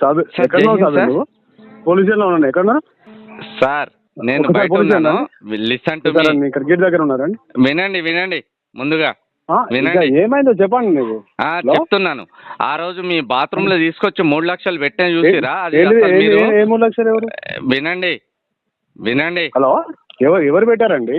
Sir, ఎక్కడ police స్టేషన్లో ఉన్నాను ఎక్కడ? సార్ నేను బయట ఉన్నాను. లిసన్ టు మీ గేట్ దగ్గర ఉన్నారండి వినండి వినండి. ముందుగా వినండి. ఏమైందో చెప్పండి హలో? చెప్తున్నాను. ఆ రోజు మీ బాత్రూమ్లో తీసుకొచ్చి మూడు లక్షలు పెట్టిన చూసిరా? అది మీరు ఎవరు? వినండి వినండి. హలో? ఎవరు ఎవరు పెట్టారండి?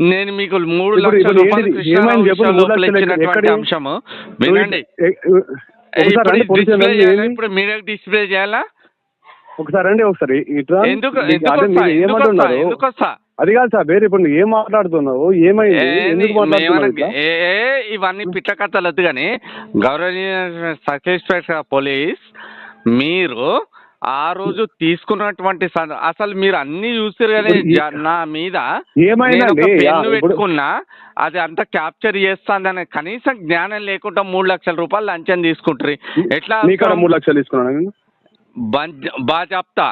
నేను మీకు మూడు లక్షల రూపాయలు? కృష్ణారావు ఏమైంది చెప్పు, విషయం మూడు లోపల లక్షలు ఇచ్చినటువంటి ఎక్కడి- అంశము. వినండి. ఇప్పుడు పోలీస్ డిస్ప్లే చేయాలా? ఒకసారి రండి ఒకసారి. ఇట్లా ఎందుకు అదే ఏమంటున్నారు? ఎందుకు వస్తా కాదు సార్ వేరే ఇప్పుడు ఏం మాట్లాడుతున్నావు? ఏమైంది? ఏ, ఇవన్నీ పిట్ట కథలు వద్దు కానీ గౌరవనీయ సర్కిల్ పోలీస్ మీరు ఆ రోజు తీసుకున్నటువంటి అసలు మీరు అన్ని చూసారు కానీ నా మీద పెన్ను పెట్టుకున్నా అది అంతా క్యాప్చర్ చేస్తాందని కనీసం జ్ఞానం లేకుండా మూడు లక్షల రూపాయలు లంచం తీసుకుంటారు ఎట్లా మూడు లక్షలు తీసుకున్నాను నేను? బంజ- బా చెప్తా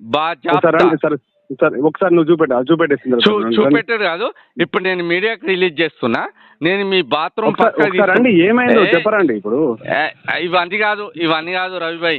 బా ఒకసారి చెప్తా రండి సార్ సార్ ఒకసారి నువ్వు చూపెట్టు చూపెట్టేసింది చూపెట్టారు కాదు ఇప్పుడు నేను మీడియాకి రిలీజ్ చేస్తున్నా నేను మీ బాత్రూమ్ రండి ఏమైందో చెప్పరండి ఇప్పుడు. ఇవన్నీ కాదు ఇవన్నీ కాదు రవిభాయ్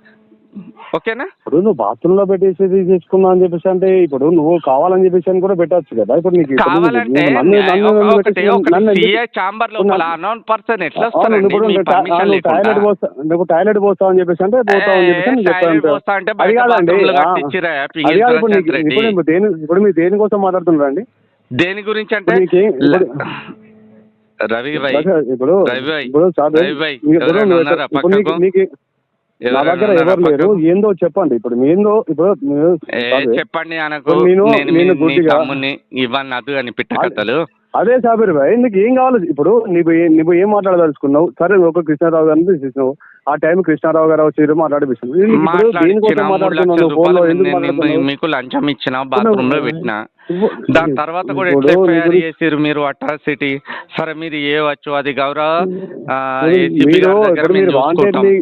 ఓకేనా? ఇప్పుడు నువ్వు బాత్రూమ్లో పెట్టేసి చేసుకున్నా అని చెప్పేసి అంటే ఇప్పుడు నువ్వు కావాలని చెప్పేసి అని కూడా పెట్టచ్చు కదా. ఇప్పుడు నీకు కావాలంటే చాంబర్ లోపల అన్నోన్ పర్సన్ ఎట్లా టాయిలెట్ పోస్తా నువ్వు టాయిలెట్ పోస్తావు అని చెప్పేసి అంటే పోతావు అని చెప్పేసి. పోస్తా ఇప్పుడు దేని ఇప్పుడు మీరు దేనికోసం మాట్లాడుతున్నారండి దేని గురించి అంటే రవి భాయ్. ఇప్పుడు రవి భాయ్, ఇప్పుడు సార్ రవి భాయ్, నా దగ్గర ఎవరు లేరు? ఏందో చెప్పండి. ఇప్పుడు ఏందో ఇప్పుడు చెప్పండి అనకు. నేను- గుడ్డిగా- ఇవన్నీ అదు అని పిట్ట అది- సాబిర్ భాయ్ నీకు ఏం కావాలి? ఇప్పుడు నువ్వు నువ్వు ఏం మాట్లాడదలుచుకున్నావు? సరే ఒక కృష్ణారావు గారిని తీసేసినావు ఆ టైం కృష్ణారావు గారు వచ్చి మాట్లాడిపిస్తున్నావు నీకు ఇప్పుడు మాట్లాడిచ్చిన దేనికోసం మూడు మాట్లాడుతున్నావు లక్షల నువ్వు ఫోన్లో రూపాయలు ఎందుకు నేను మాట్లాడుతున్నావు? మీకు లంచం ఇచ్చిన బాత్రూమ్లో పెట్టిన. దాని తర్వాత కూడా ఎట్లా ఎఫ్ఐఆర్ చేసిరు మీరు అట్రాసిటీ సరే మీరు చేయవచ్చు అది గౌరవ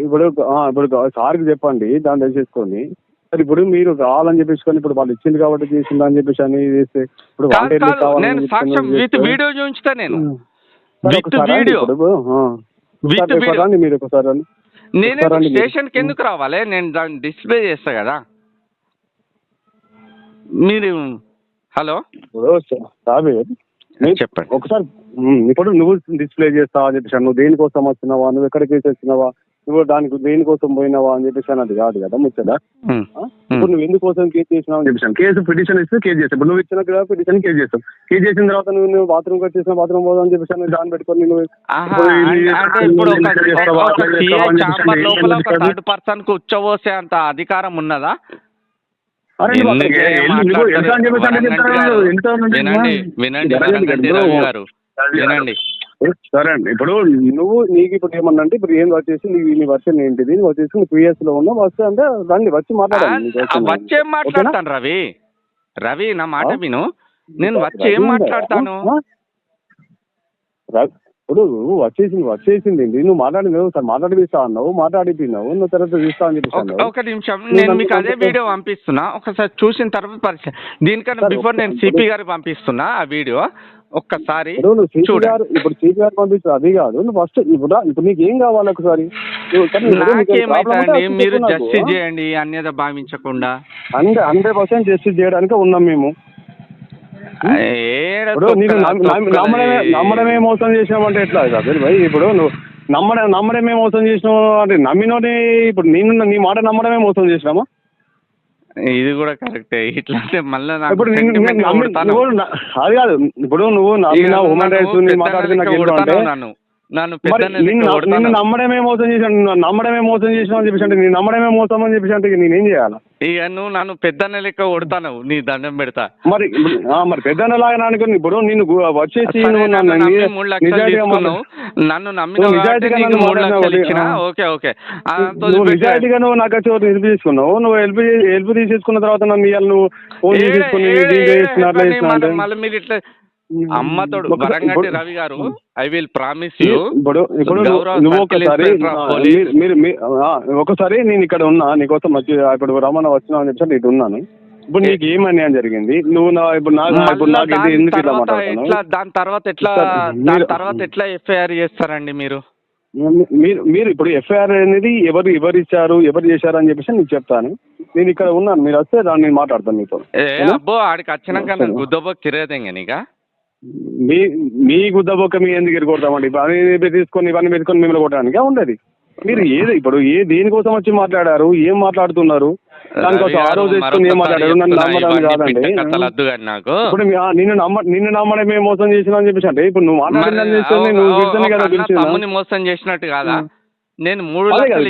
ఇప్పుడు ఇప్పుడు సార్కి చెప్పండి దాన్ని తెలిసేసుకొని మరి ఇప్పుడు మీరు కావాలని చెప్పేసుకొని ఇప్పుడు వాళ్ళు ఇచ్చింది కాబట్టి చేసింది అని చెప్పేసి అని చేస్తే ఇప్పుడు నేను సాక్ష్యం విత్ వీడియో చూపించుతా నేను. సరే, విత్ వీడియో. With video. మీరు ఒకసారి. నేనే. స్టేషన్కి ఎందుకు రావాలి? నేను దాన్ని డిస్ప్లే చేస్తా కదా. మీరు హలో? చెప్పండి. ఒకసారి ఇప్పుడు నువ్వు డిస్ప్లే చేస్తావా అని చెప్పేసి నువ్వు దేనికోసం వచ్చినావా? నువ్వు ఎక్కడికి వచ్చినావా నువ్వు దానికి దేనికోసం పోయినావా అని చెప్పేసి అని అది కాదు కదా ముచ్చట? ఇప్పుడు నువ్వు ఎందుకోసం కేసు చేసినావు అని చెప్పేసి కేసు పిటిషన్ ఇస్తే కేసు చేస్తావు ఇప్పుడు నువ్వు ఇచ్చిన కదా పిటిషన్ కేసు చేస్తావు కేసు చేసిన తర్వాత నువ్వు నువ్వు బాత్రూమ్ వచ్చేసిన బాత్రూమ్ పోదాం అని చెప్పేసి దాన్ని పెట్టుకొని నువ్వు ఇప్పుడు ఇప్పుడు థర్డ్ పర్సన్కు ఉచ్చబోసే అంత అధికారం ఉన్నదా వినండి వినండి. గారు వినండి సరే అండి. ఇప్పుడు నువ్వు నీకు ఇప్పుడు ఏమన్నా అంటే ఇప్పుడు ఏం వచ్చేసి నీ నీ వర్షన్ ఏంటిది? నువ్వు వచ్చేసి నువ్వు పిఎస్లో ఉన్నావు వస్తే అంటే రండి వచ్చి వచ్చిన- వచ్చేం మాట్లాడతాను రవి? రవి నా మాట? విను. నేను వచ్చి ఏం? మాట్లాడతాను? ఇప్పుడు నువ్వు వచ్చేసింది వచ్చేసింది. నువ్వు మాట్లాడింది సార్ మాట్లాడిపిస్తా అన్నావు మాట్లాడిపోయినావు నువ్వు తర్వాత తీస్తా అని ఒక- నిమిషం నేను మీకు అదే వీడియో పంపిస్తున్నా. ఒకసారి చూసిన తర్వాత పరిచయం. దీనికన్నా బిఫోర్ నేను సిపి గారికి పంపిస్తున్నా ఆ వీడియో. ఒక్కసారి ఇప్పుడు సీపీ. గారు గారు పంపించు అది కాదు. నువ్వు ఫస్ట్ ఇప్పుడు ఇప్పుడు నీకు ఏం కావాలి ఒకసారి? నువ్వు- సరే, ఇప్పుడు నీకు ఏం problem ఉంటే నాకేమైతుందండి అది మీరు. జస్టిస్ చేయండి అన్యత భావించకుండా. హండ్రెడ్ హండ్రెడ్ పర్సెంట్ జస్టిస్ చేయడానికి ఉన్నాం మేము. ఇప్పుడు నీకు నమ్మడమే మోసం చేసినామంటే ఎట్లా కాదు భయ్ ఇప్పుడు నువ్వు నమ్మడం నమ్మడమే మోసం చేసినావు అంటే నమ్మినోని ఇప్పుడు నేను నీ మాట నమ్మడమే మోసం చేసినామా ఇది కూడా కరెక్టే. ఇట్లా అంటే మళ్ళీ నాకు ఇప్పుడు అది కాదు. ఇప్పుడు నువ్వు నమ్మిన హ్యూమన్ రైట్స్ని పెద్ద నన్ను నన్ను నిన్ను నిన్ను నమ్మడమే మోసం నువ్వు నమ్మడమే మోసం చేసినావు అని చెప్పేసి అంటే నీ నమ్మడమే మోసం అని చెప్పేసి అంటే నేనేం చేయాలి? ఇక నువ్వు నన్ను పెద్ద లెక్క కొడతాను నీ దండం పెడతా. మరి మరి పెద్ద లాగా అనుకుని ఇప్పుడు నేను గు- వచ్చేసి నన్ను నన్ను నన్ను నన్ను. Okay okay. నువ్వు నిజాయితీగా నువ్వు నాకు వచ్చి హెల్ప్ తీసుకున్నావు నువ్వు హెల్ప్ హెల్ప్ తీసేసుకున్న తర్వాత నన్ను ఇవాళ నువ్వు. ఫోన్ తీసుకుని మళ్ళీ మీరు ఇట్లా అమ్మతోడు వరంగట్టి రవి గారు ఐ విల్ ప్రామిస్ యూ. ఇప్పుడు ఇప్పుడు నువ్వు- ఒకసారి. మీరు ఒకసారి నేను ఇక్కడ ఉన్నా నీకోసం వచ్చి ఇప్పుడు రమణ వచ్చినా అని చెప్పి ఇటు ఉన్నాను. ఇప్పుడు నీకు ఏం అన్యాయం జరిగింది? నువ్వు నా ఇప్పుడు నాకు ఇప్పుడు నాకు ఇది ఎందుకు తర్వాత మాట్లాడుతున్నావు? ఎట్లా దాని తర్వాత ఎట్లా దాని తర్వాత ఎట్లా ఎఫ్ఐఆర్ చేస్తారండి మీరు? మీరు మీరు ఇప్పుడు ఎఫ్ఐఆర్ అనేది ఎవరు ఎవరు ఇచ్చారు ఎవరు చేశారు అని చెప్పేసి నీకు చెప్తాను. నేను ఇక్కడ ఉన్నాను. మీరు వస్తే దాన్ని నేను మాట్లాడతాను మీతో? అబ్బో ఆడికి వచ్చినాక. గుద్దబో కిరేదేంగ నీకా? మీ మీ గుద్దబొక్క మీ ఎందుకు ఎరుకొడతామండి ఇవన్నీ తీసుకొని ఇవన్నీ పెట్టుకొని మిమ్మల్ని కొట్టడానికి ఉండదు. మీరు ఏది ఇప్పుడు ఏ దేనికోసం వచ్చి మాట్లాడారు? ఏం మాట్లాడుతున్నారు? దానికోసం ఆ రోజు ఏం మాట్లాడారు? నన్ను నమ్మడం కాదండి. ఇప్పుడు నిన్ను నమ్మ నిన్ను నమ్మడమే మోసం చేసిన అని చెప్పేసి అంటే ఇప్పుడు నువ్వు మాట్లాడిందని తీసుకొని నువ్వు కదా మోసం చేసినట్టు కాదా. నేను మూడు లక్షలు?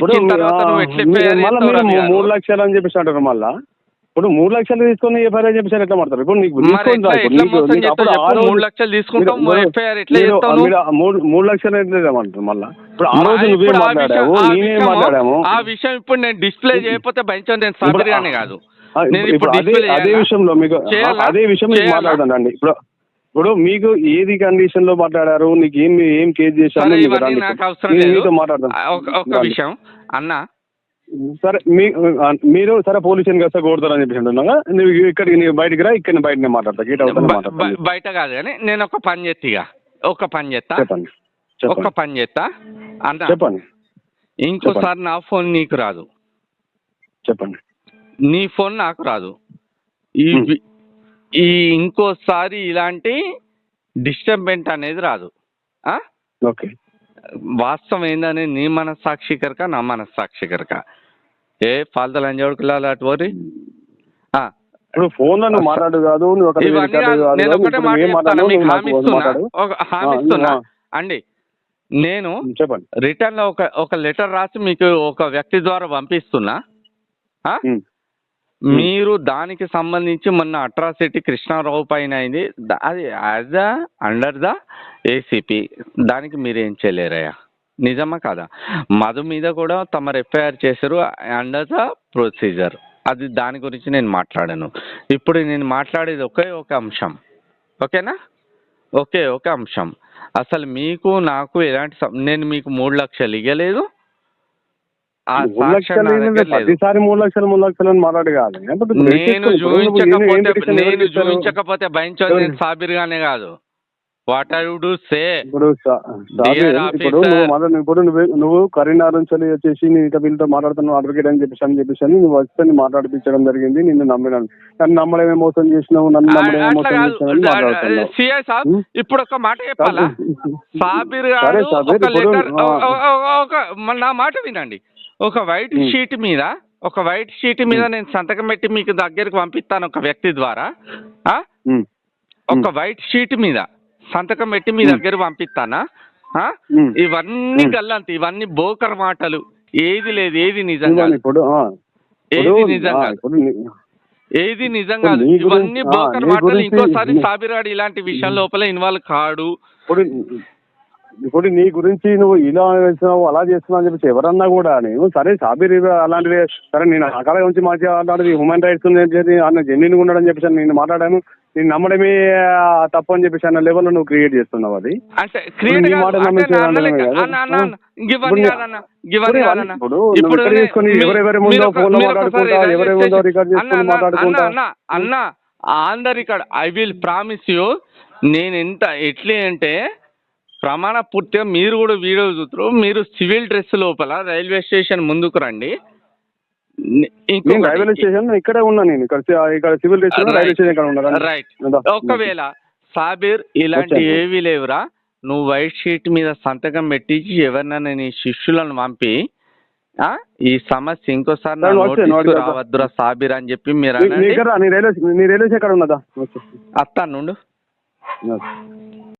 మూడు లక్షలు అని చెప్పేసి అంటారు మళ్ళా? ఇప్పుడు మూడు లక్షలు తీసుకొని ఎఫ్ఐఆర్ చెప్పేసి ఎట్లా మాడతారు ఇప్పుడు నీకు మూడు లక్షలు? ఆ మూడు లక్షలు ఎట్లేదేమంటారు మళ్ళా. ఇప్పుడు ఆ రోజు నువ్వే మాట్లాడావు? నేనే మాట్లాడాము? ఆ విషయం ఇప్పుడు నేను డిస్ప్లే చేయకపోతే నేను సాబిరిగానే కాదు. ఇప్పుడు అదే? విషయంలో మీకు? అదే విషయం మీకు? మాట్లాడదండి ఇప్పుడు ఇప్పుడు మీకు ఏది కండిషన్లో మాట్లాడారు? నీకు ఏం ఏం కేసు చేశారు? మీతో మాట్లాడదాం ఒక-. విషయం. అన్న సరే మీ మీరు సరే పోలీస్ స్టేషన్ వస్తే కొడతారని చెప్పేసి అంటున్నాగా. నువ్వు ఇక్కడికి నీవు బయటికి రా ఇక్కడ బయట నేను మాట్లాడతా. గీట బయట కాదు కానీ నేను ఒక పని చేస్తా ఒక పని చేస్తా. చెప్పండి. ఒక పని చేస్తా. అన్న చెప్పండి. ఇంకోసారి నా ఫోన్ నీకు రాదు. చెప్పండి. నీ ఫోన్ నాకు రాదు. ఈ ఈ ఇంకోసారి ఇలాంటి డిస్టర్బెంట్ అనేది రాదు. ఆ? ఓకే. వాస్తవం ఏందని నీ మనస్సాక్షి కనుక నా మనస్సాక్షి కనుక. ఏ ఫాల్తలు అంజోడుకులాలు అటు ఆ, ఇప్పుడు ఫోన్లో మాట్లాడు కాదు నేను. ఒకటే మీకు హామీ ఇస్తున్నా? ఒక హామీ ఇస్తున్నా. అండి నేను చెప్పండి. రిటర్న్లో ఒక ఒక లెటర్ రాసి మీకు ఒక వ్యక్తి ద్వారా పంపిస్తున్నా. మీరు దానికి సంబంధించి మొన్న అట్రాసిటీ కృష్ణారావు పైన అయింది. అది as the under the ACP దానికి మీరు ఏం చేయలేరయ్యా? నిజమా కాదా? మధు మీద కూడా తమరు ఎఫ్ఐఆర్ చేశారు అండర్ ద ప్రొసీజర్ అది దాని గురించి నేను మాట్లాడాను. ఇప్పుడు నేను మాట్లాడేది ఒకే ఒక అంశం. ఓకేనా? ఒకే ఒక అంశం. అసలు మీకు నాకు ఎలాంటి నేను మీకు మూడు లక్షలు ఇవ్వలేదు ఆ మూడు సాక్ష్యం లక్షలు నా ఏంటంటే దగ్గర లేదు. ప్రతిసారి మూడు లక్షలు మూడు లక్షలు అని మాట్లాడు కాదు. నేను చూపించకపోతే నేను? చూపించకపోతే భయించదు నేను సాబిర్గానే కాదు. What I would say? ఇప్పుడు ఇప్పుడు. నువ్వు ఇప్పుడు నువ్వు కరీంనగర్ నుంచి వచ్చేసి ఇక వీళ్ళతో మాట్లాడుతున్నావు అడ్వకేట్ అని చెప్పేసి అని చెప్పేసి అని నువ్వు వస్తే నీ మాట్లాడిపించడం జరిగింది నిన్ను నమ్మినాను నన్ను నమ్మడమే మోసం చేసినావు? నన్ను నమ్మడమే మోసం చేసినావు? మాట్లాడుతున్నావు. సిఐ సాబ్? ఇప్పుడు ఒక మాట చెప్పాలా? సాబిర్ గారు సాబిర్, ఒక లెటర్ నా మాట వినండి. ఒక వైట్. షీట్ మీద ఒక వైట్ షీట్ మీద నేను సంతకం పెట్టి మీకు దగ్గరికి పంపిస్తాను ఒక వ్యక్తి ద్వారా? ఉం. ఒక వైట్ షీట్ మీద సంతకం పెట్టి మీ. దగ్గర పంపిస్తానా. ఇవన్నీ. గల్లంత ఇవన్నీ బోకర్ మాటలు. ఏది లేదు ఏది నిజం ఇవ్వాలి కాదు. ఇప్పుడు ఆ, ఏది ఇప్పుడు, నిజం ఆ, కాదు. ఇప్పుడు నీ- ఏది నిజం కాదు. ఇవన్నీ బోకర్ మాటలు. ఇంకోసారి సాబిరాడు ఇలాంటి విషయం లోపల ఇన్వాల్వ్ కాడు ఇప్పుడు నీ గురించి నువ్వు ఇలా చేస్తున్నావు అలా చేస్తున్నావు అని చెప్పేసి ఎవరన్నా కూడా నేను సరే సాబీర్ అలాంటివి సరే నేను అకాల గురించి మాట్లాడేది హ్యూమన్ రైట్స్ అన్న జెన్యున్ ఉండడం చెప్పేసి నేను మాట్లాడాను. నేను నమ్మడమే తప్పు అని చెప్పేసి అన్న లెవెల్లో నువ్వు క్రియేట్ చేస్తున్నావు అది. ఇప్పుడు నీ- కాదన్న గివన్ ఇప్పుడు కాదన్న ఇప్పుడు నువ్వు ఇక్కడ నే- తీసుకొని మీ- ఎవరెవరి ముందో మీరు ఒక- ఫోన్లో మీరు ఒకసారి మాట్లాడుకుంటా, ఎవరెవరి ముందో రికార్డ్ చేసుకొని మాట్లాడుకుంటా. అన్న అన్న on the record I will promise you నేను ఎంత ఎట్లీ అంటే ప్రమాణ పూర్తిగా మీరు కూడా వీడియో చూస్తారు. మీరు సివిల్ డ్రెస్ లోపల రైల్వే స్టేషన్ ముందుకు రండి. నేను రైల్వే స్టేషన్ ఇక్కడే ఉన్నా నేను. ఇక్కడ సివిల్ స్టేషన్ రైల్వే స్టేషన్ ఇక్కడ ఉన్నా రైట్. ఒకవేళ సాబీర్ ఇలాంటి. ఏవి లేవురా నువ్వు వైట్ షీట్ మీద సంతకం పెట్టించి ఎవరినైనా నీ శిష్యులను పంపి ఈ సమస్య ఇంకోసారి రావద్దురా సాబీర్ అని చెప్పి మీరు నీ- నీ అనండి. ఇక్కడ రా, నీ రైల్వే నీ రైల్వే స్టేషన్ ఎక్కడ